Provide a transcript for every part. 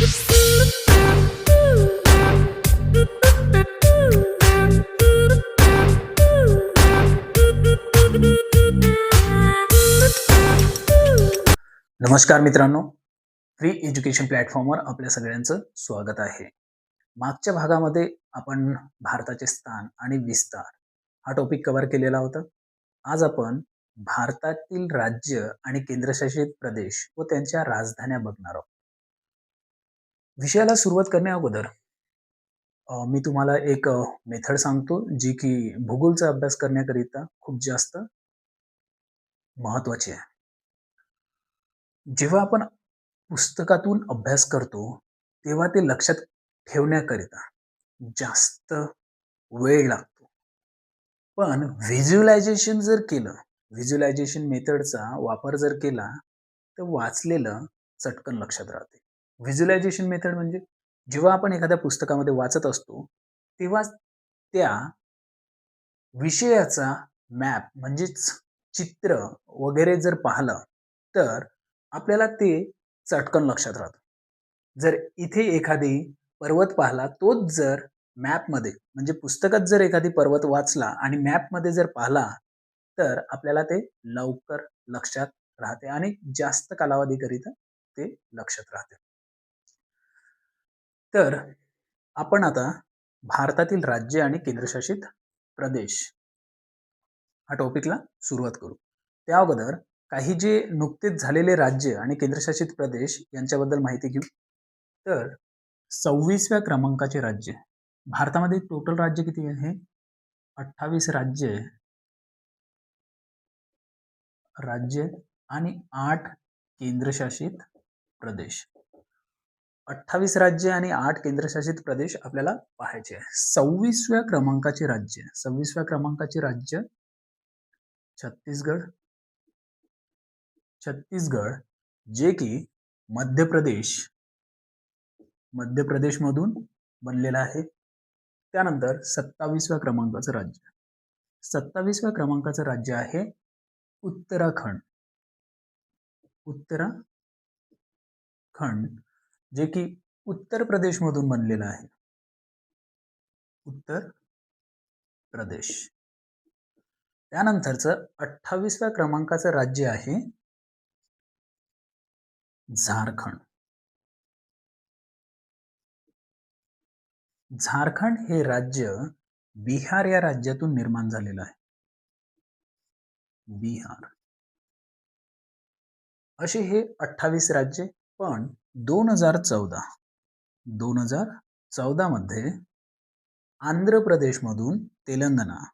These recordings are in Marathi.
नमस्कार मित्रांनो. फ्री एज्युकेशन प्लॅटफॉर्मवर आपल्या सगळ्यांचं स्वागत आहे. मागच्या भागामध्ये आपण भारताचे स्थान आणि विस्तार हा टॉपिक कव्हर केलेला होता. आज आपण भारतातील राज्य आणि केंद्रशासित प्रदेश व त्यांच्या राजधान्या बघणार आहोत. विषयाला सुरुवात करण्या अगोदर मी तुम्हाला एक मेथड सांगतो जी की भूगोलचा अभ्यास करण्याकरिता खूप जास्त महत्वाची आहे. जेव्हा आपण पुस्तकातून अभ्यास करतो तेव्हा ते लक्षात ठेवण्याकरिता जास्त वेळ लागतो. पण व्हिज्युअलायझेशन जर केलं व्हिज्युअलायझेशन मेथडचा वापर जर केला तर वाचलेलं चटकन लक्षात राहते. व्हिज्युलायझेशन मेथड म्हणजे जेव्हा आपण एखाद्या पुस्तकामध्ये वाचत असतो तेव्हा त्या विषयाचा मॅप म्हणजेच चित्र वगैरे जर पाहिलं तर आपल्याला ते चटकन लक्षात राहतं. जर इथे एखादी पर्वत पाहिला तोच जर मॅपमध्ये म्हणजे पुस्तकात जर एखादी पर्वत वाचला आणि मॅपमध्ये जर पाहिला तर आपल्याला ते लवकर लक्षात राहते आणि जास्त कालावधीकरिता ते लक्षात राहते. तर आपण आता भारतातील राज्य आणि केंद्रशासित प्रदेश हा टॉपिकला सुरुवात करू. त्या अगोदर काही जे नुकतेच झालेले राज्य आणि केंद्रशासित प्रदेश यांच्याबद्दल माहिती घेऊ. तर सव्वीसव्या क्रमांकाचे राज्य. भारतामध्ये टोटल राज्य किती आहे? अठ्ठावीस राज्य. राज्य आणि आठ केंद्रशासित प्रदेश. अठ्ठावीस राज्य आणि आठ केंद्रशासित प्रदेश आपल्याला पाहायचे आहे सव्वीसव्या क्रमांकाचे राज्य. सव्वीसव्या क्रमांकाचे राज्य छत्तीसगड. छत्तीसगड जे की मध्य प्रदेश. मध्य प्रदेशमधून बनलेलं आहे. त्यानंतर सत्तावीसव्या क्रमांकाचं राज्य. सत्तावीसव्या क्रमांकाचं राज्य आहे उत्तराखंड. उत्तराखंड. जे की उत्तर प्रदेशमधून बनलेलं आहे. उत्तर प्रदेश. त्यानंतरचं अठ्ठावीसव्या क्रमांकाचं राज्य आहे झारखंड. झारखंड हे राज्य बिहार या राज्यातून निर्माण झालेलं आहे. बिहार. असे हे अठ्ठावीस राज्य पण दोन हजार चौदा. दोन हजार चौदा मध्ये आंध्र प्रदेशमधून तेलंगणा.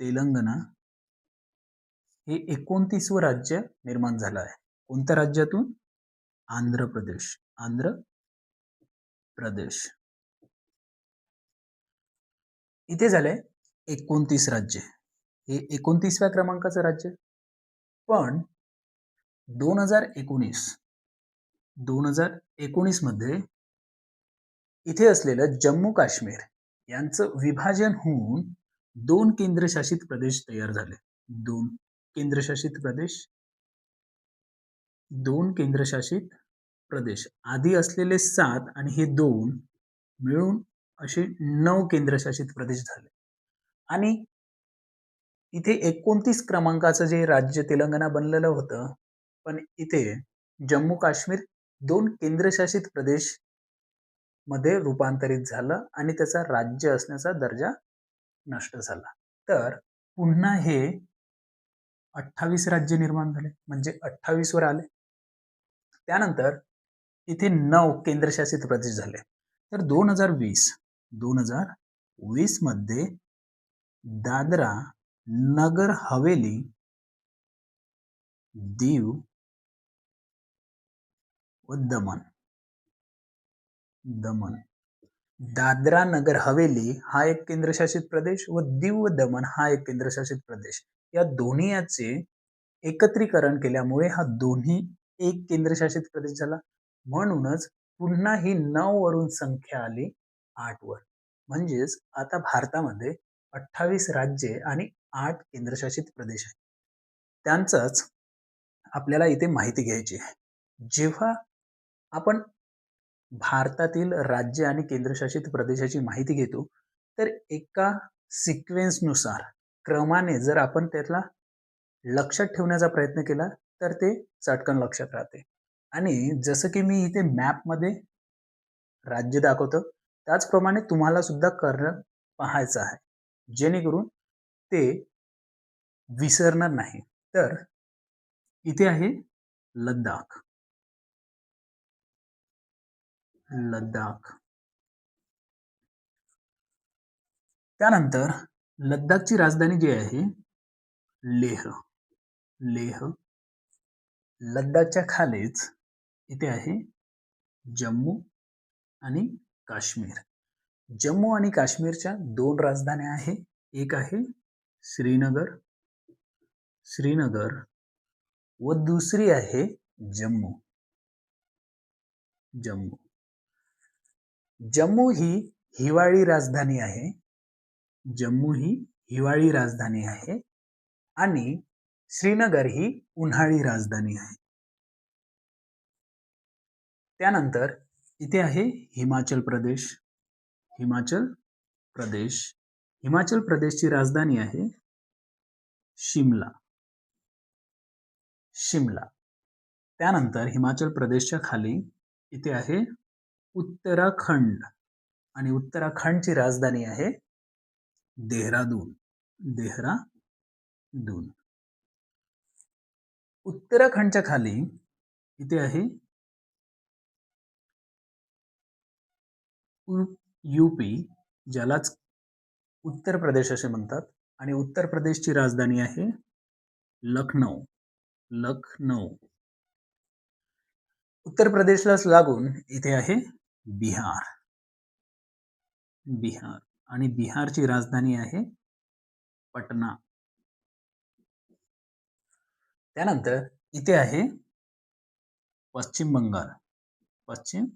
तेलंगणा हे एकोणतीसवं राज्य निर्माण झालं आहे. कोणत्या राज्यातून? आंध्र प्रदेश. आंध्र प्रदेश. इथे झाले एकोणतीस राज्य. हे एकोणतीसव्या क्रमांकाचं राज्य. पण दोन हजार एकोणीस दोन हजार एकोणीसमध्ये इथे असलेलं जम्मू काश्मीर यांचं विभाजन होऊन दोन केंद्रशासित प्रदेश तयार झाले. दोन केंद्रशासित प्रदेश दोन केंद्रशासित प्रदेश. आधी असलेले सात आणि हे दोन मिळून असे नऊ केंद्रशासित प्रदेश झाले. आणि इथे एकोणतीस क्रमांकाचं जे राज्य तेलंगणा बनलेलं होतं पण इथे जम्मू काश्मीर दोन केंद्रशासित प्रदेशमध्ये रूपांतरित झालं आणि त्याचा राज्य असण्याचा दर्जा नष्ट झाला. तर पुन्हा हे अठ्ठावीस राज्य निर्माण झाले. म्हणजे अठ्ठावीस वर आले. त्यानंतर इथे नऊ केंद्रशासित प्रदेश झाले. तर दोन हजार वीस दोन हजार वीसमध्ये दादरा नगर हवेली दीव व दमन दमन दादरा नगर हवेली हा एक केंद्रशासित प्रदेश व दीव व दमन हा एक केंद्रशासित प्रदेश. या दोन्ही याचे एकत्रीकरण केल्यामुळे हा दोन्ही एक केंद्रशासित प्रदेश झाला. म्हणूनच पुन्हा ही नऊ वरून संख्या आली आठ वर. म्हणजेच आता भारतामध्ये अठ्ठावीस राज्ये आणि आठ केंद्रशासित प्रदेश आहेत. त्यांचाच आपल्याला इथे माहिती घ्यायची आहे. जेव्हा आपण भारतातील राज्य आणि केंद्रशासित प्रदेशाची माहिती घेतो तर एका सिक्वेन्सनुसार क्रमाने जर आपण त्याला लक्षात ठेवण्याचा प्रयत्न केला तर ते चटकन लक्षात राहते. आणि जसं की मी इथे मॅपमध्ये राज्य दाखवतो त्याचप्रमाणे तुम्हाला सुद्धा करणं पाहायचं आहे. जेणेकरून ते विसरणार नाही. तर इथे आहे लद्दाख. लद्दाख. त्यानंतर लद्दाखची राजधानी जी आहे लेह. लेह लद्दाखच्या खालीच इथे आहे जम्मू आणि काश्मीर. जम्मू आणि काश्मीरच्या दोन राजधान्या आहे एक आहे श्रीनगर श्रीनगर व दुसरी आहे जम्मू. जम्मू. जम्मू ही हिवाळी राजधानी आहे. जम्मू ही हिवाळी राजधानी आहे आणि श्रीनगर ही उन्हाळी राजधानी आहे. त्यानंतर इथे आहे हिमाचल प्रदेश. हिमाचल प्रदेश. हिमाचल प्रदेशची राजधानी आहे शिमला. शिमला. त्यानंतर हिमाचल प्रदेशच्या खाली इथे आहे उत्तराखंड. आणि उत्तराखंडची राजधानी आहे देहरादून. देहरादून. उत्तराखंडच्या खाली इथे आहे यूपी ज्यालाच उत्तर प्रदेश असे म्हणतात. आणि उत्तर प्रदेशची राजधानी आहे लखनौ. लखनौ. उत्तर प्रदेशलाच लागून इथे आहे बिहार. बिहार. आणि बिहारची राजधानी आहे पटना. त्यानंतर इथे आहे पश्चिम बंगाल. पश्चिम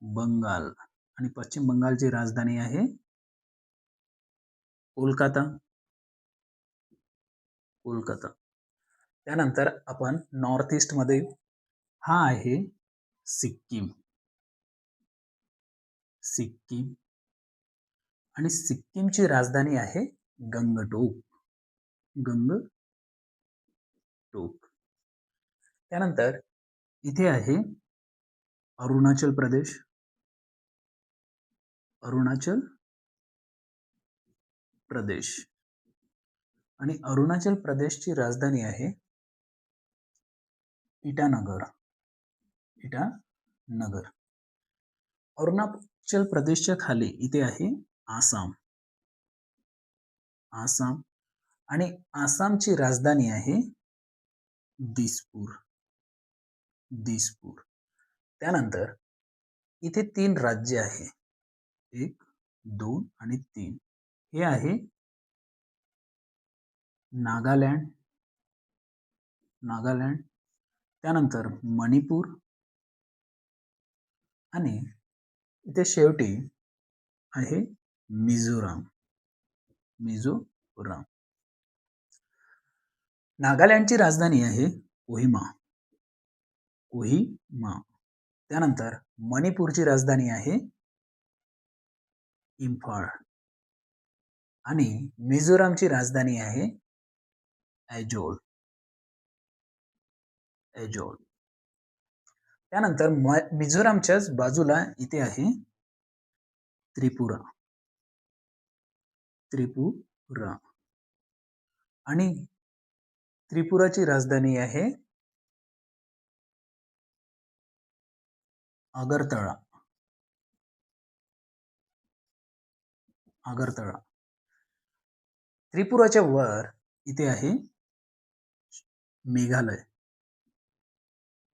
बंगाल. आणि पश्चिम बंगालची राजधानी आहे कोलकाता. कोलकाता. त्यानंतर आपण नॉर्थ ईस्टमध्ये हा आहे सिक्कीम. सिक्कीम. आणि सिक्कीमची राजधानी आहे गंगटोक. गंगटोक. त्यानंतर इथे आहे अरुणाचल प्रदेश. अरुणाचल प्रदेश. आणि अरुणाचल प्रदेशची राजधानी आहे इटानगर. इटानगर. अरुणा अरुणाचल प्रदेशच्या खाली इथे आहे आसाम. आसाम. आणि आसामची राजधानी आहे दिसपूर. दिसपूर. त्यानंतर इथे तीन राज्य आहे. एक दोन आणि तीन. हे आहे नागालँड. नागालँड. त्यानंतर मणिपूर. आणि इथे शेवटी आहे मिझोराम. मिझोराम. नागालँडची राजधानी आहे कोहिमा. कोहिमा. त्यानंतर मणिपूरची राजधानी आहे इम्फाळ. आणि मिझोरामची राजधानी आहे ऐजोल. ऐजोल. त्यानंतर मिझोरामच्याच बाजूला इथे आहे त्रिपुरा. त्रिपुरा. आणि त्रिपुराची राजधानी आहे आगरतळा. आगरतळा. त्रिपुराच्या वर इथे आहे मेघालय.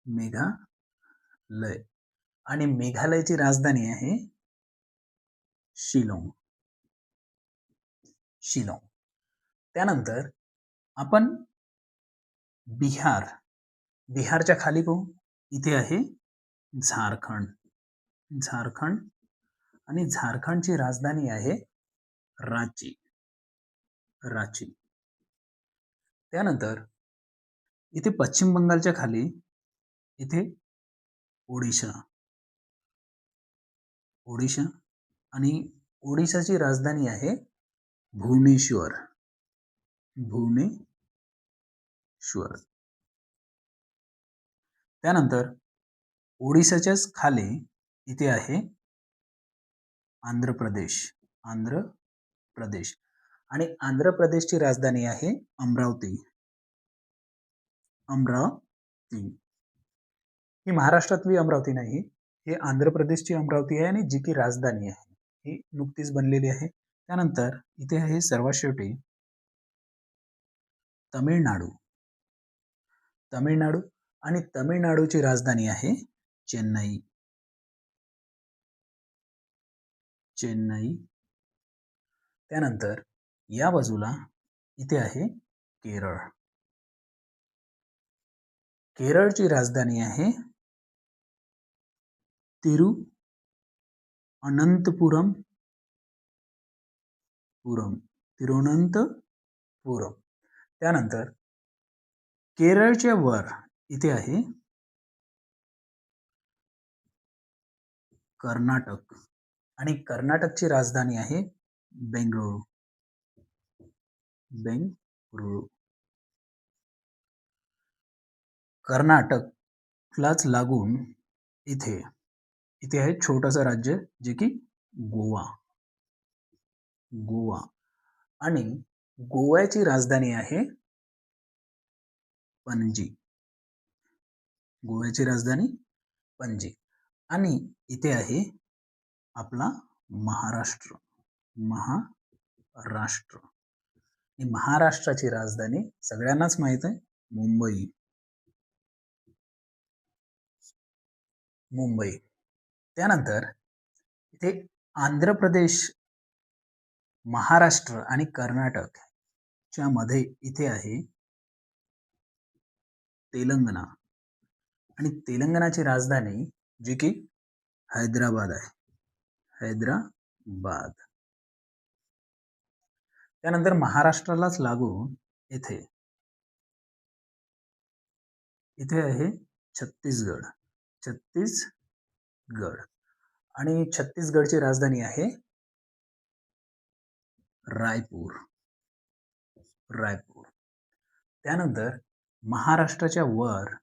मेघा लय. आणि मेघालयची राजधानी आहे शिलोंग. शिलोंग. त्यानंतर आपण बिहार. बिहारच्या खाली पाहू. इथे आहे झारखंड. झारखंड आणि झारखंडची राजधानी आहे रांची. रांची. त्यानंतर इथे पश्चिम बंगालच्या खाली इथे ओडिशा. ओडिशा आणि ओडिशाची राजधानी आहे भुवनेश्वर. भुवनेश्वर. त्यानंतर ओडिशाच्याच खाली इथे आहे आंध्र प्रदेश. आंध्र प्रदेश. आणि आंध्र प्रदेशची राजधानी आहे अमरावती. अमरावती. ही महाराष्ट्रातली अमरावती नाही हे आंध्र प्रदेशची अमरावती आहे आणि जी की राजधानी आहे. ही नुकतीच बनलेली आहे. त्यानंतर इथे आहे सर्वात शेवटी तमिळनाडू. तमिळनाडू आणि तमिळनाडूची राजधानी आहे चेन्नई. चेन्नई. त्यानंतर या बाजूला इथे आहे केरळ. केरळची राजधानी आहे तिरु अनंतपुरम पुरम तिरुअनंतपुरम. त्यानंतर केरळच्या वर इथे आहे कर्नाटक. आणि कर्नाटकची राजधानी आहे बेंगळुरू. बेंगळुरू. कर्नाटकलाच लागून इथे इथे आहे छोटंसं राज्य जे की गोवा. गोवा. आणि गोव्याची राजधानी आहे पणजी. गोव्याची राजधानी पणजी. आणि इथे आहे आपला महाराष्ट्र. महाराष्ट्र. महाराष्ट्राची राजधानी सगळ्यांनाच माहीत आहे. मुंबई. मुंबई. त्यानंतर इथे आंध्र प्रदेश महाराष्ट्र आणि कर्नाटक च्या मध्ये इथे आहे तेलंगणा. आणि तेलंगणाची राजधानी जी की हैदराबाद आहे. हैदराबाद. त्यानंतर महाराष्ट्रालाच लागून इथे इथे आहे छत्तीसगड. छत्तीसगड आणि छत्तीसगडची राजधानी आहे रायपूर. रायपूर. त्यानंतर महाराष्ट्राच्या वर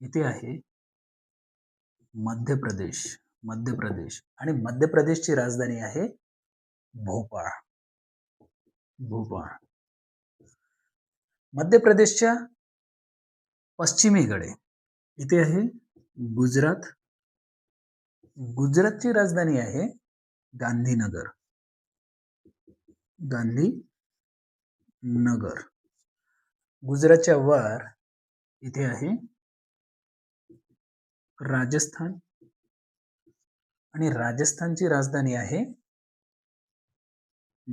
इथे आहे मध्य प्रदेश मध्य प्रदेश. आणि मध्य प्रदेशची राजधानी आहे भोपाळ. भोपाळ. मध्य प्रदेशच्या पश्चिमेकडे इथे आहे गुजरात गुजरातची राजधानी आहे गांधीनगर. गांधी नगर गुजरातच्या वर इथे आहे. राजस्थान. आणि राजस्थानची राजधानी आहे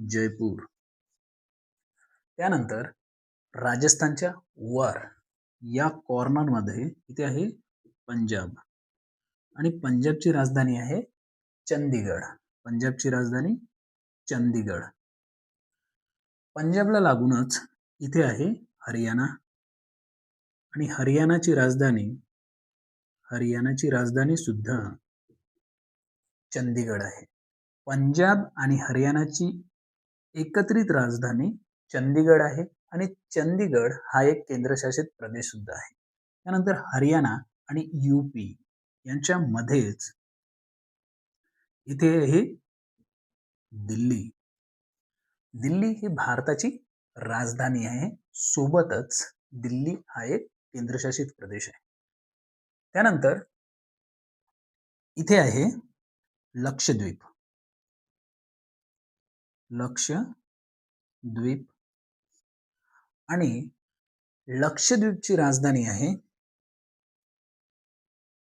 जयपूर. त्यानंतर राजस्थानच्या वर या कॉर्नरमध्ये इथे आहे पंजाब. आणि पंजाबची राजधानी आहे चंदीगड पंजाबची राजधानी चंदीगड पंजाबला लागूनच इथे आहे हरियाणा. आणि हरियाणाची राजधानी हरियाणाची राजधानी सुद्धा चंदीगड आहे. पंजाब आणि हरियाणाची एकत्रित राजधानी चंदीगड आहे आणि चंदीगड हा एक केंद्रशासित प्रदेश सुद्धा आहे. त्यानंतर हरियाणा आणि यूपी यांच्या मध्येच इथे आहे दिल्ली. दिल्ली ही भारताची राजधानी आहे. सोबतच दिल्ली हा एक केंद्रशासित प्रदेश आहे. त्यानंतर इथे आहे लक्षद्वीप. लक्षद्वीप. आणि लक्षद्वीपची राजधानी आहे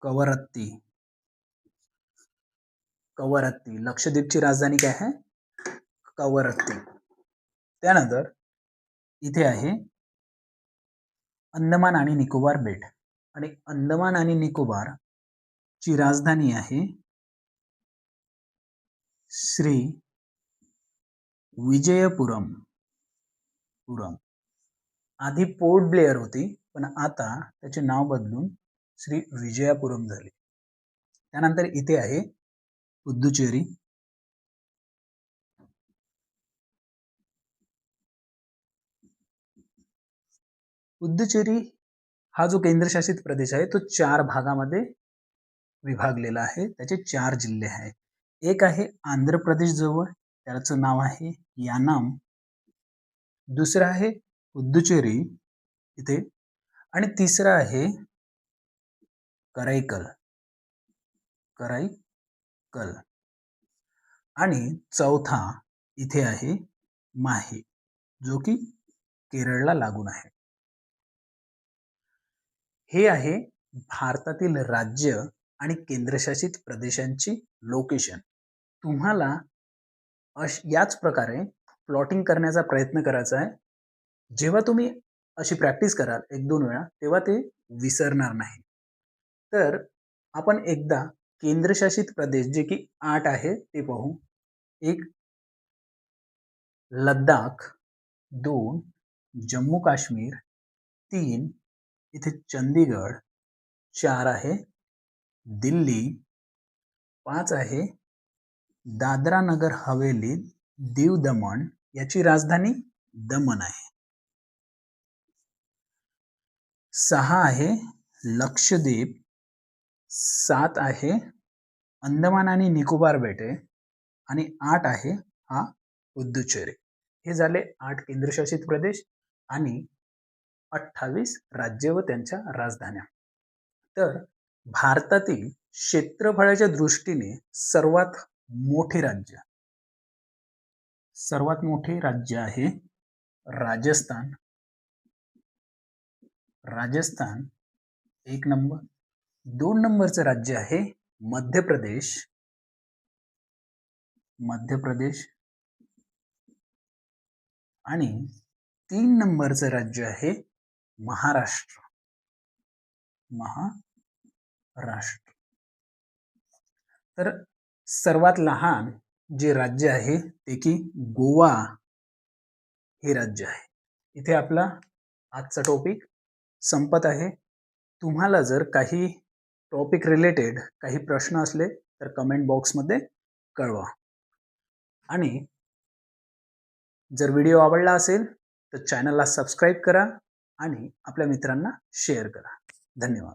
कवरत्ती. कवरत्ती. लक्षद्वीपची राजधानी काय आहे? कवरत्ती. त्यानंतर इथे आहे अंदमान आणि निकोबार बेट. आणि अंदमान आणि निकोबार ची राजधानी आहे श्री विजयपुरम. पुरम. आधी पोर्ट ब्लेअर होती पण आता त्याचे नाव बदलून श्री विजयापुरम झाले. त्यानंतर इथे आहे पुद्दुचेरी पुद्दुचेरी हा जो केंद्रशासित प्रदेश आहे तो चार भागामध्ये विभागलेला आहे. त्याचे चार जिल्हे आहेत. एक आहे आंध्र प्रदेश जवळ त्याचं नाव आहे यानाम. दुसरं आहे पुद्दुचेरी इथे. आणि तिसरं आहे कराईकल कराईकल आणि चौथा इथे आहे माहे जो की केरळला लागून आहे. हे आहे भारतातील राज्य आणि केंद्रशासित प्रदेशांची लोकेशन तुम्हाला अश याच प्रकारे प्लॉटिंग करण्याचा प्रयत्न करायचा आहे. जेव्हा तुम्ही अशी प्रॅक्टिस कराल एक दोन वेळा तेव्हा ते विसरणार नाही. तर आपण एकदा केंद्रशासित प्रदेश जे की आठ आहे ते पाहू. एक लद्दाख. दोन जम्मू काश्मीर. तीन इथे चंदीगड चार आहे दिल्ली. पाच आहे दादरा नगर हवेली दीव दमण. याची राजधानी दमण आहे. सहा आहे लक्षद्वीप. सात आहे. अंदमान आणि निकोबार बेटे आणि आठ आहे हा पुद्दुचेरी हे झाले आठ केंद्रशासित प्रदेश आणि अठ्ठावीस राज्य व त्यांच्या राजधान्या. तर भारतातील क्षेत्रफळाच्या दृष्टीने सर्वात मोठे राज्य सर्वात मोठे राज्य आहे राजस्थान. राजस्थान एक नंबर. दोन नंबरचं राज्य आहे मध्य प्रदेश. मध्य प्रदेश. आणि तीन नंबरचं राज्य आहे महाराष्ट्र. महाराष्ट्र. तर सर्वात लहान जे राज्य आहे ते की गोवा हे राज्य आहे. इथे आपला आजचा टॉपिक संपत आहे. तुम्हाला जर काही टॉपिक रिलेटेड काही प्रश्न असले तर कमेंट बॉक्समध्ये कळवा. आणि जर व्हिडिओ आवडला असेल तर चॅनलला सबस्क्राईब करा आणि आपल्या मित्रांना शेअर करा. धन्यवाद.